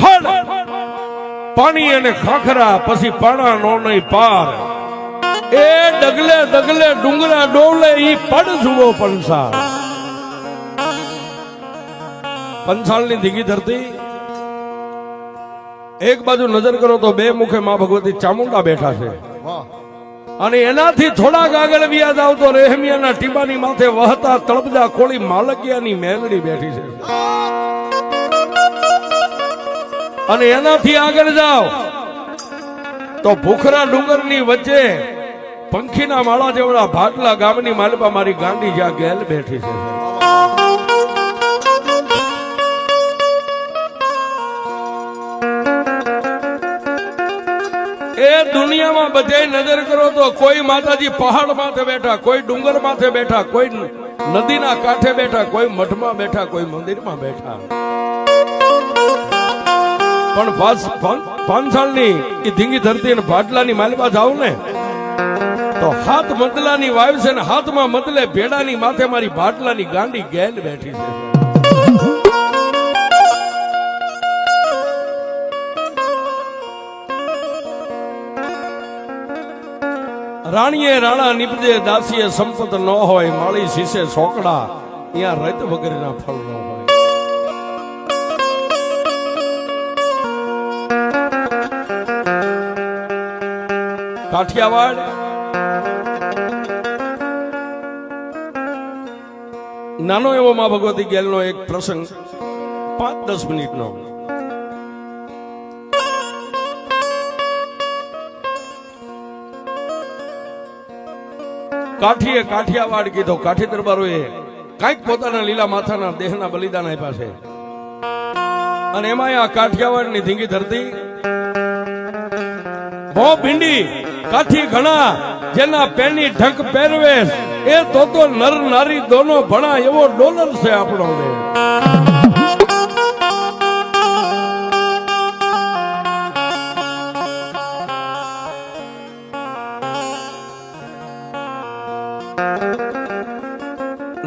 ફળ. પાણી અને ખાખરા, પછી પાણા નો નહીં પાર. એ ડગલે ડગલે ડુંગરા ડોલે ઈ પડ જુઓ પંસાળ પંસાળની ધીગી ધરતી. એક બાજુ નજર કરો તો બે મુખે માં ભગવતી ચામુંડા બેઠા છે. અને એનાથી થોડાક આગળ વ્યાજ આવતો રહેમિયાના ટીબાની માથે વહતા તળપદા કોળી માલકિયાની મેલડી બેઠી છે. અને એનાથી આગળ જાઓ. તો ભૂખરા ડુંગરની વચ્ચે પંખીના માળા જેવડા ભાટલા ગામની માલપા મારી ગાંડી જ્યાં ગેલ બેઠી છે. એ દુનિયામાં બધે નજર કરો તો કોઈ માતાજી પહાડ માથે બેઠા, કોઈ ડુંગર માથે બેઠા, કોઈ નદીના કાંઠે બેઠા, કોઈ મઠમાં બેઠા, કોઈ મંદિરમાં બેઠા. પણ પાસ- પાન- પાંચાળની એ ધીંગી ધરતી અને ભાટલાની માલપા જાવ ને, તો હાથ મદલાની વાવ છે ને હાથમાં મદલે ભેડાની માથે મારી ભાટલાની ગાંડી ગેલ બેઠી છે. રાણીએ રાણા નીપજે, દાસીએ સંપત ન હોય, માળી શીશે સોકડા, ત્યાં રત વગરના ફળ ન હોય. કાઠિયાવાડ. નાનો એવો માં ભગવતી ગેલનો એક પ્રસંગ પાંચ દસ મિનિટનો. કાઠીએ કાઠિયાવાડ કીધો. કાઠી દરબારોએ કંઈક પોતાના લીલા માથાના દેહના બલિદાન આપ્યા છે. અને એમાં આ કાઠિયાવાડની ધીંગી ધરતી. ભો ભીંડી. કાઠી ઘણા જેના પેની ઢંક પહેરવેશ એ તો તો નર નારી દોનો ભણા એવો ડોલર છે આપણો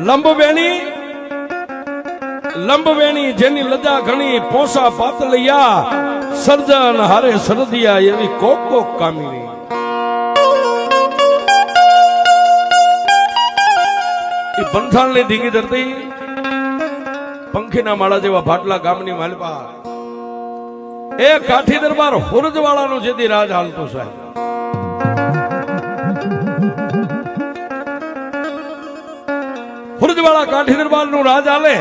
લંબવેણી લંબવેણી જેની લજા ઘણી પોસા પાતળિયા, સર્જન હારે સરદિયા એવી કોક કોક કામિની. ઈ બંથાણની ધીંગી ધરતી, પંખીના માળા જેવા ભાટલા ગામની માલપા એ કાઠી દરબાર હુરજવાળાનું જેથી રાજ હાલતો સાહેબ. હુરજવાળા કાઠી દરબારનું રાજ હાલે.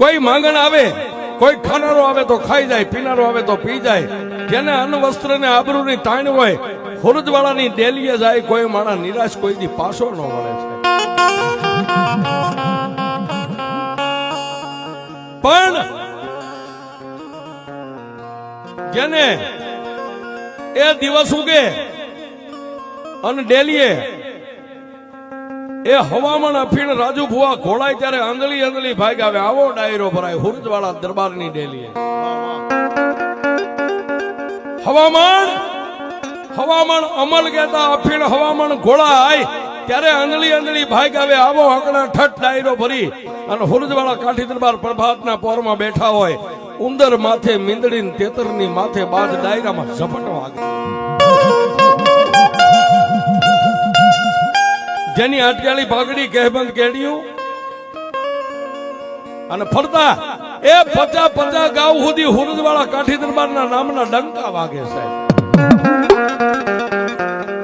કોઈ માંગણ આવે, કોઈ ખાનારો આવે તો ખાઈ જાય, પીનારો આવે તો પી જાય. જેને અન્ન વસ્ત્ર ને આબરૂની તાણ હોય, હુરજવાળાની ડેલીએ જાય, કોઈ માણા નિરાશ કોઈ દી પાછો ન મળે છે. પણ જેને એ દિવસ ઉગે અને ડેલીએ એ હવામાન અફીણ રાજુ ભુવા ઘોડાય ત્યારે આંધળી આંધળી ભાગ આવે. આવો ડાયરો ભરાય. હુરજવાળા દરબારની ડેલીએ. હવામાન હવામાન અમલ કહેતા અફીણ હવામાન ઘોડાય. ત્યારે આંધળી આંધળી ભાગ આવે, આવો આંકડા ઠઠ ડાયરો ભરી અને હુરજવાળા કાઠી દરબાર પ્રભાતના પોરમાં બેઠા હોય, ઉંદર માથે મીંદડી તેતરની માથે બાદ ડાયરામાં ઝપટ વાગે જેની અટકેલી ભાગડી કહેબંધ કેડિયું? અને ફરતા, એ પચા પચા ગાવ સુધી હુરજવાળા કાઠી દરબારના નામના ડંકા વાગે સાહેબ.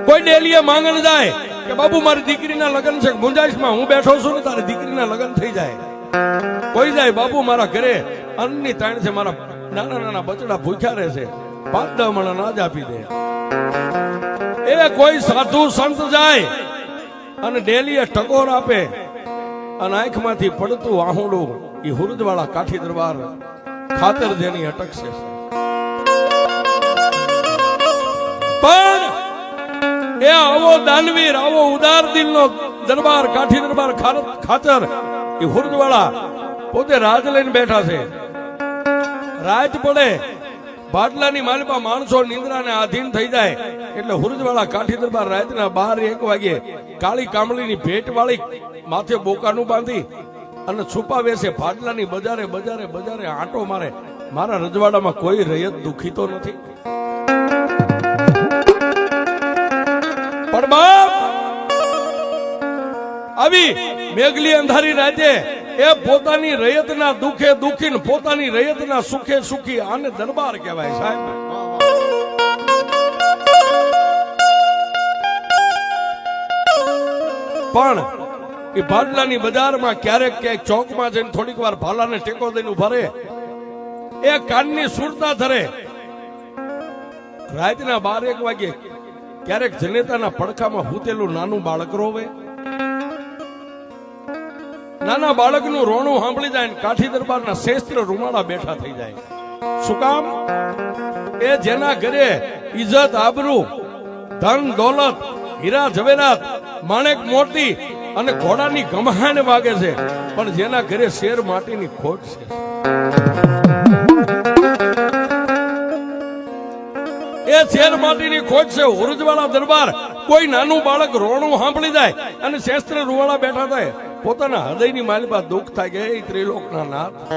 કોઈ ડેલીએ માંગણ જાય કે બાબુ, મારી દીકરીના લગ્ન છે. ગુંજાઈશમાં હું બેઠો છું ને તારી દીકરીના લગ્ન થઈ જાય. કોઈ જાય, બાબુ, મારા ઘરે અન્નની તાણ છે, મારા નાના નાના બચડા ભૂખ્યા રહે છે. પાંચ દસ ના જ આપી દે. એ કોઈ સાધુ સંત જાય અને ડેલીએ ટકોર આપે અને આંખમાંથી પડતું આહુડું એ હુરજવાળા કાઠી દરબાર ખાતર જેની અટકશે. પણ એ આવો દાનવીર, આવો ઉદાર દિલનો દરબાર, કાઠી દરબાર ખાતર. એ હુરજવાળા પોતે રાજ લઈને બેઠા છે. રાત પડે. બાટલાની માલમાં માણસો નિંદ્રાને આધીન થઈ જાય. એટલે હુરજવાળા કાઠી દરબાર રાતના બાર એક વાગે કાળી કામળીની ભેટ વાળી માથે બોકાનું બાંધી અને છુપાવે છે. ભાટલાની બજારે બજારે બજારે આંટો મારે. મારા રજવાડામાં કોઈ રયત દુખી તો નથી. બાપ. આવી મેઘલી અંધારી રાતે એ પોતાની રયતના દુખે દુખી પોતાની રયતના સુખે સુખી આને દરબાર કહેવાય સાહેબ. પણ એ ભાડલાની બજારમાં ક્યારેક ક્યાંક ચોકમાં જઈને થોડીક વાર ભાલાને ટેકો દઈને ઊભા રહે. એ કાનની સુરતા ધરે. રાતના બાર એક વાગે ક્યારેક જનેતાના પડખામાં હૂતેલું નાનું બાળક રોવે. નાના બાળકનું રોણું સાંભળી જાય કાઠી દરબારના શેસ્ત્ર રૂમાળા બેઠા થઈ જાય. શું કામ? એ જેના ઘરે ઇજ્જત આબરૂ, ધન, દોલત, હીરા, ઝવેરાત, માણેક, મોતી અને ઘોડાની ગમહાન વાગે છે. પણ જેના ઘરે શેર માટીની ખોટ છે. શેર માટીની ખોજ છે, ઉરજવાળા દરબાર. કોઈ નાનું બાળક રોણું સાંભળી જાય અને શેસ્ત્ર રૂવાળા બેઠા થાય. પોતાના હૃદયની માલિપા દુઃખ થાય કે, એ ત્રિલોકના નાથ.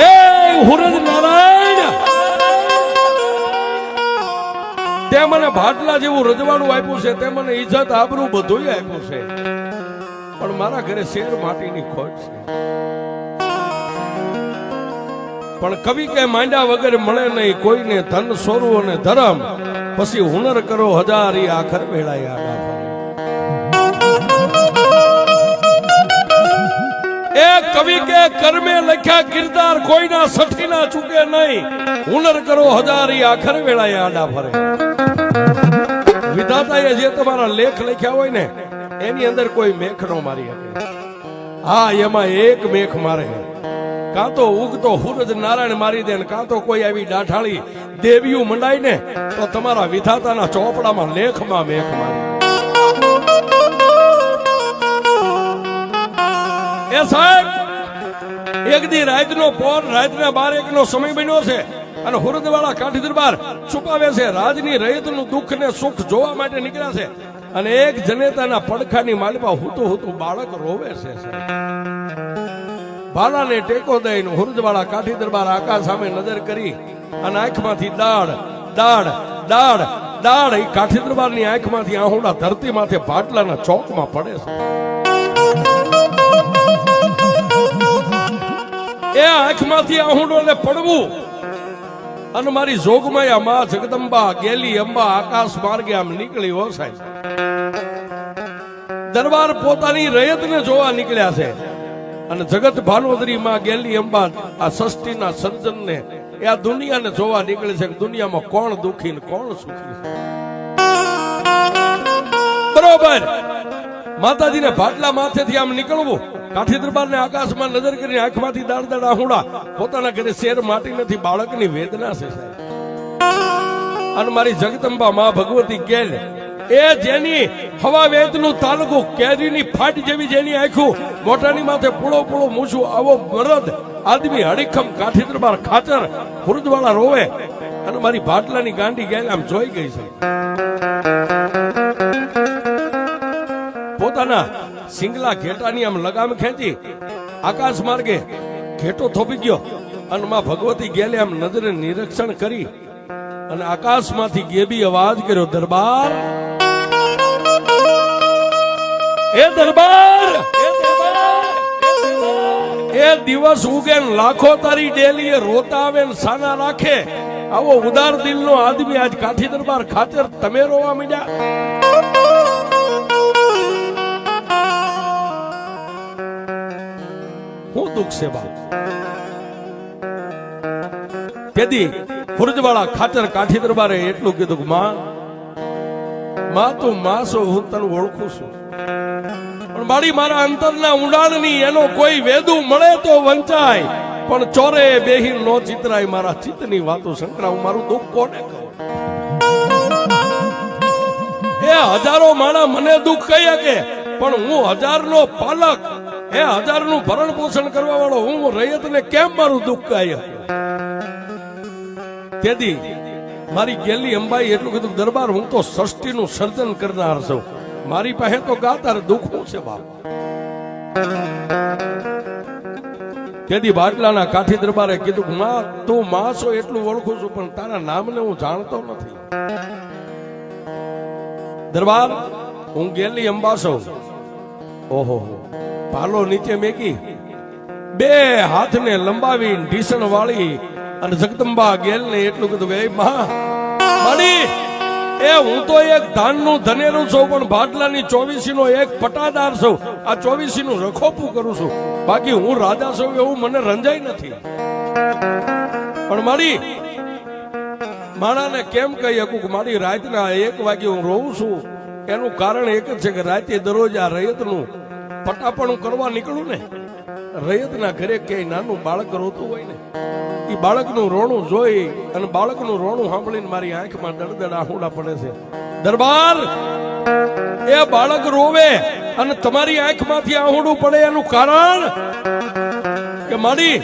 એ હુરજ નારાયણ! તે મને ભાટલા જેવું રજવાનું આપ્યું છે, તે મને ઇજ્જત આબરૂ બધું આપ્યું છે. પણ મારા ઘરે શેર માટીની ખોજ છે. પણ કવિ કે માંડ્યા વગર મળે નહીં, કોઈને ધન સોરું અને ધરમ. પછી હુનર કરો હજારી આખર આડા એ કવિ કે કર્મે લખ્યા કિરદાર કોઈના સઠીના ચૂકે નહીં. હુનર કરો હજારી આખર વેળાએ આડા ફરે. વિધાતાએ જે તમારા લેખ લખ્યા હોય ને, એની અંદર કોઈ મેખ નો મારી હા, એમાં એક મેખ મારે. કાં તો ઉગતો હુરજ નારાયણ મારી દે કાં તો કોઈ આવી ડાઠાળી દેવીઓ મંડાય ને, તો તમારા વિધાતાના ચોપડામાં લેખમાં મેખ મારી એ સાહેબ, એક દી રાતનો પોર રાતના બાર એક નો સમય બન્યો છે અને હુરદવાળા કાઠી દરબાર છુપાવે છે, રાજની રયતનું દુઃખ ને સુખ જોવા માટે નીકળ્યા છે અને એક જનેતાના પડખાની માલમાં હુતું હુતું બાળક રોવે છે. ભાલાને ટેકો દઈને હુરદવાળા કાઠી દરબાર આકાશ સામે નજર કરી અને આંખમાંથી દાળ દાળ દાળ દાળ. એ કાઠી દરબારની આંખમાંથી આહુડા ધરતી માથે ભાટલાના ચોકમાં પડે છે. એ આંખમાંથી આહુડોને પડવું. અને મારી જોગમાયા માં જગદંબા, ગેલી, અંબા, આકાશ માર્ગે આમ નીકળી હો સાહેબ દરબાર પોતાની રયતને જોવા નીકળ્યા છે. અને જગત ભાનોદરી માં ગેલી અંબા આ સૃષ્ટિના સર્જનને. એ આ દુનિયાને જોવા નીકળે છે કે દુનિયામાં કોણ દુખી ને કોણ સુખી બરોબર. માતાજીને ભાટલા માથેથી આમ નીકળવું. કાઠી દરબારને આકાશમાં નજર કરીને આંખમાંથી દાળ દાળ આહુડા. પોતાના ઘરે શેર માટી નથી, બાળકની વેદના છે અને મારી જગદંબા માં ભગવતી ગેલ એ જેની હવા વેદનું તાલુકું કેરીની ફાટ જેવી જેની આંખું, મોટાની માથે પૂળો પૂળો મૂછું, આવો મરદ આદમી હડીખમ કાઠી દરબાર ખાચર હુરદવાળા રોવે અને મારી ભાટલાની ગાંડી ગેલ આમ જોઈ ગઈ છે. પોતાના સિંગલા ઘેટાની આમ લગામ ખેંચી આકાશ માર્ગે ઘેટો થોપી ગયો અને માં ભગવતી ગેલે આમ નજરે નિરીક્ષણ કરી અને આકાશમાંથી ગેબી અવાજ કર્યો, દરબાર એ દરબાર એ દિવસ ઉગે લાખો તારી ડેલી રોતા આવે ને સાના રાખે. આવો ઉદાર દિલનો આદમી આજ કાઠી દરબાર ખાતર તમે રોવા મીડ્યા? હું દુઃખ છે બાપ. તેથી ખુરજવાળા ખાતર કાઠી દરબારે એટલું કીધું માં માં તું માં છો હું તને ઓળખું છું. પણ મારી અંતરના ઊંડાણની એનો કોઈ વેદુ મળે તો વંચાય. પણ ચોરે બેહી નો ચિતરાય મારા ચિત્તની વાતો હું મારું દુઃખ કોને કહું? એ હજારો માણા મને દુઃખ કહી શકે, પણ હું હજારનો પાલક. એ હજારનું ભરણ પોષણ કરવા વાળો હું રૈયત ને કેમ મારું દુઃખ કહી તેથી મારી ગેલી અંબાઈ એટલું કીધું, દરબાર, હું તો સૃષ્ટિનું સર્જન કરનાર છું. મારી પાસે તો ગાતાર દુઃખ હું છે બાપ? તેથી બાટલાના કાઠી દરબારે કીધું, માં, તું માં છો એટલું ઓળખું છું, પણ તારા નામને હું જાણતો નથી. દરબાર, હું ગેલી અંબાસો. ઓહો, પાલો નીચે મેકી, બે હાથને લંબાવી ઢીસણ વાળી અને જગદંબા ગેલને એટલું કીધું "એ માં માડી એ, હું તો એક ધાનનું ધનેરું છું, પણ ભાટલાની ચોવીસી નો એક પટાદાર છું. આ ચોવીસી નું રખોપું કરું છું. બાકી હું રાજા છું એવું મને રંજાઈ નથી. પણ મારી માણાને કેમ કહી શકું કે મારી રાતના એક વાગે હું રોઉં છું. એનું કારણ એક જ છે કે રાતે દરરોજ આ રૈયતનું પટાપણું કરવા નીકળું ને, રૈયતના ઘરે ક્યાંય નાનું બાળક રોતું હોય ને એ બાળકનું રોણું જોઈ અને બાળકનું રોણું સાંભળીને મારી આંખમાં દડદડ આહુડા પડે છે. દરબાર, એ બાળક રોવે અને તમારી આંખમાંથી આહુડું પડે એનું કારણ કે મારી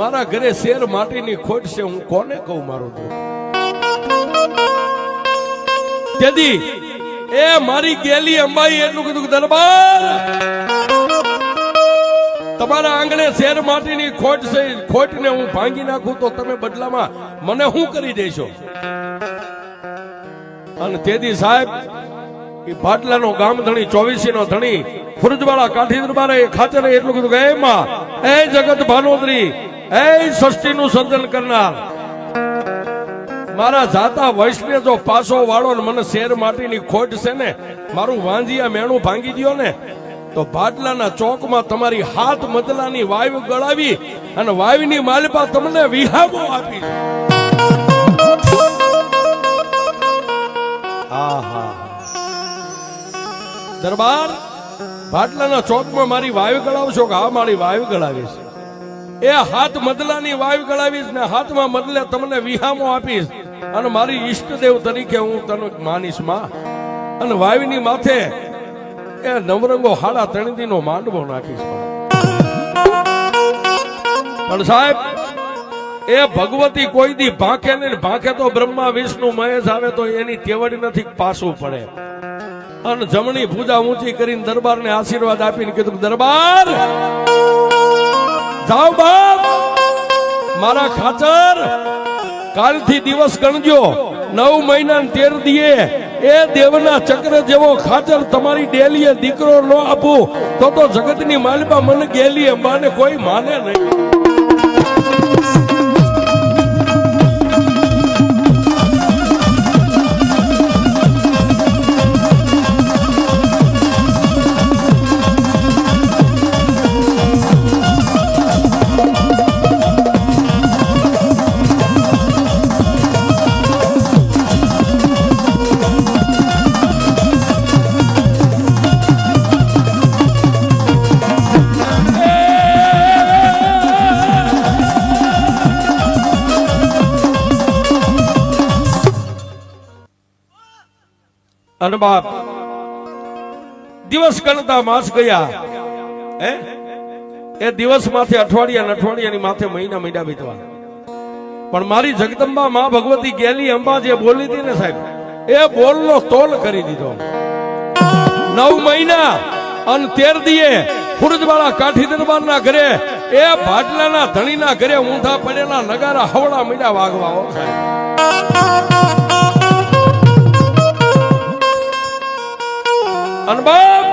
મારા ઘરે શેર માટીની ખોટ છે, હું કોને કહું મારું દુઃખ તેથી, એ મારી ગેલી અંબાઈ, એટલું કીધું દરબાર તમારા આંગણે શેર માટીની ખોટ છે, ખોટને હું ભાંગી નાખું તો તમે બદલામાં મને શું કરી દેશો? અને તેથી સાહેબ, એ ભાટલાનો ગામ ધણી ચોવીસી નો ધણી, ફુરજવાળા કાઠી દરબારે ખાચરે એટલું કીધું કે, એ માં, એ જગત ભાનોદરી, એ સૃષ્ટિનું સર્જન કરનાર. મારા જાતા વૈષ્ણવ જો પાછો વાળો ને મને શેર માટીની ખોટ છે ને, મારું વાંજિયા મેણું ભાંગી દ્યો ને તો ભાટલાના ચોકમાં તમારી હાથ મદલાની વાયુ ગળાવી અને વાવની માલપા તમને વિહામો આપી. દરબાર ભાટલાના ચોકમાં મારી વાયુ ગળાવશો કે હા મારી વાયુ ગળાવીશ? એ હાથ મદલાની વાયુ ગળાવીશ ને હાથમાં મદલે તમને વિહામો આપીશ. અને મારી ઈષ્ટદેવ તરીકે હું તને માનીશમાં. અને વાયુની માથે એ નવરંગો હાડા ત્રણદીનો માંડવો નાખીશ પણ. સાહેબ, એ ભગવતી કોઈ દી ભાંખે ને ભાંખે તો બ્રહ્મા, વિષ્ણુ, મહેશ આવે તો એની તેવડી નથી પાછું પડે. અને જમણી પૂજા ઊંચી કરીને દરબારને આશીર્વાદ આપીને કીધું દરબાર, જાઓ બાપ, મારા ખાચર કાલથી દિવસ ગણજો. નવ મહિના ને તેર દીએ. એ દેવના ચક્ર જેવો ખાચર તમારી ડેલીએ દીકરો ન આપું, તો તો જગતની માલિપા મને ગેલી અંબાને કોઈ માને નહીં. બાપ. દિવસ ગણતા માસ ગયા. એ દિવસ માથે અઠવાડિયા અઠવાડિયાની માથે મહિના મહિના વીતવા. પણ મારી જગદંબા માં ભગવતી ગેલી અંબા જે બોલી હતી ને સાહેબ. એ બોલનો તોલ કરી દીધો. નવ મહિના અને તેર દીએ ખુરજવાળા કાઠી દરબારના ઘરે, એ ભાટલાના ધણીના ઘરે ઊંધા પડેલા નગારા હવડા મીડા વાગવા સાહેબ. અને બાપ,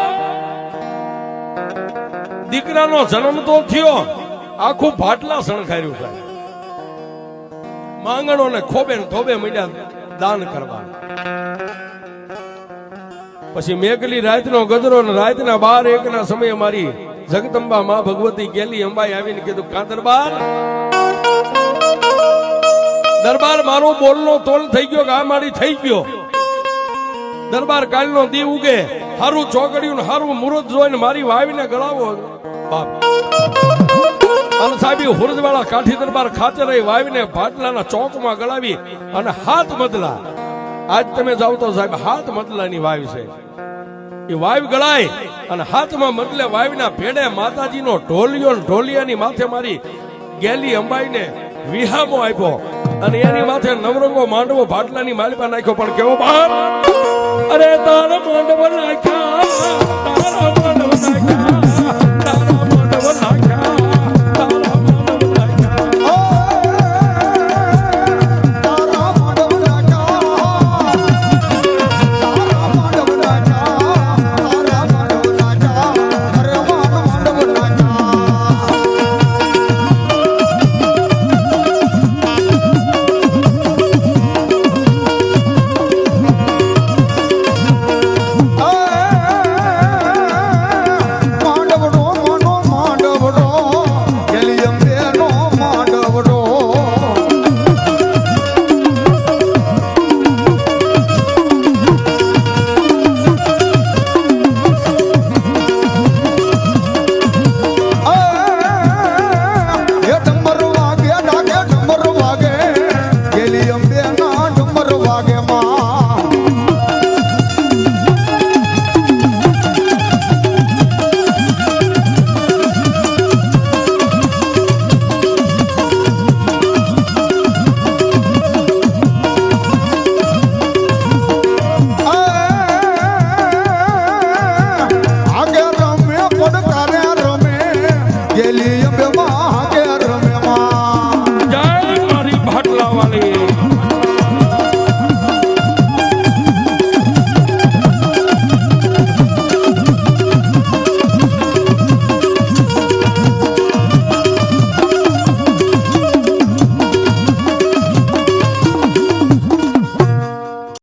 દીકરાનો જન્મ તો થયો, આખું ભાટલા સણખાર્યું માંગણો ને ખોબે ને થોબે મળ્યા દાન કરવા પછી મેઘલી રાતનો ગજરો ને રાતના બાર એકના સમયે મારી જગદંબા માં ભગવતી ગેલી અંબાઈ આવીને કીધું, કા દરબાર? દરબાર મારો બોલનો તોલ થઈ ગયો કે આ મારી થઈ ગયો? દરબાર કાલનો દી ઉગે. હારું ચોકડ્યું ને હારું મુહૂર્ત જોઈને મારી વાવીને ગળાવો બાપ. અને સાહેબી હુરજવાળા કાઠી દરબાર ખાતે રહી વાવીને ભાટલાના ચોકમાં ગળાવી અને હાથ મદલા આજ તમે જાઓ તો સાહેબ, હાથ મદલાની વાવી છે. એ વાવ ગળાય અને હાથમાં મદલે વાવીના ભેડે માતાજીનો ઢોલિયો ઢોલિયાની માથે મારી ગેલી અંબાઈને વિહામો આપ્યો. અને એની માથે નવરંગો માંડવો ભાટલાની માલિકા નાખ્યો, પણ કેવો બાપ અરે તારો માંડવો નાખ્યા, તારો માંડવો નાખ્યા.